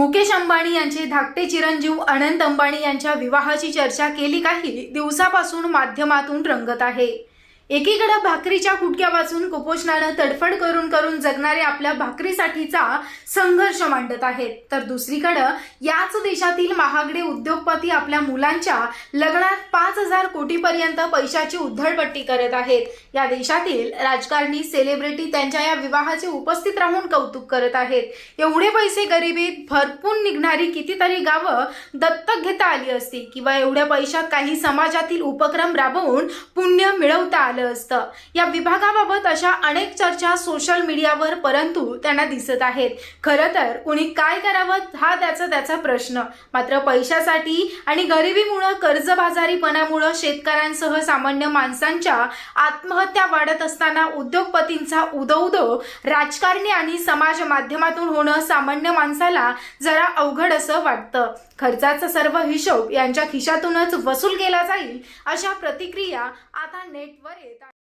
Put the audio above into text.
मुकेश अंबानी यांचे धाकटे चिरंजीव अनंत अंबानी यांच्या विवाहाची चर्चा केली काही दिवसापासून माध्यमातून रंगत आहे. एकीकडे भाकरीच्या कुटक्या वाचून कुपोषणानं तडफड करून करून जगणारे आपल्या भाकरीसाठीचा संघर्ष मांडत आहेत. तर दुसरीकडं याच देशातील महागडे उद्योगपती आपल्या मुलांच्या लग्नात पाच हजार कोटीपर्यंत पैशाची उधळपट्टी करत आहेत. या देशातील राजकारणी सेलिब्रिटी त्यांच्या या विवाहाचे उपस्थित राहून कौतुक करत आहेत. एवढे पैसे गरिबीत भरपूर निघणारी कितीतरी गावं दत्तक घेता आली असती किंवा एवढ्या पैशात काही समाजातील उपक्रम राबवून पुण्य मिळवता आलं असतं. या विभागाबाबत अशा अनेक चर्चा सोशल मीडियावर परंतु त्यांना दिसत आहेत. खरं तर कुणी काय करावं हा त्याचा त्याचा प्रश्न. मात्र पैशासाठी आणि गरिबीमुळं कर्जबाजारीपणामुळं शेतकऱ्यांसह सामान्य माणसांच्या आत्महत्या वाढत असताना उद्योगपतींचा उदो राजकारणी आणि समाज माध्यमातून होणं सामान्य माणसाला जरा अवघड असं वाटतं. खर्चाचा सर्व हिशोब यांच्या खिशातूनच वसूल केला जाईल अशा प्रतिक्रिया आता नेटवर येत आहेत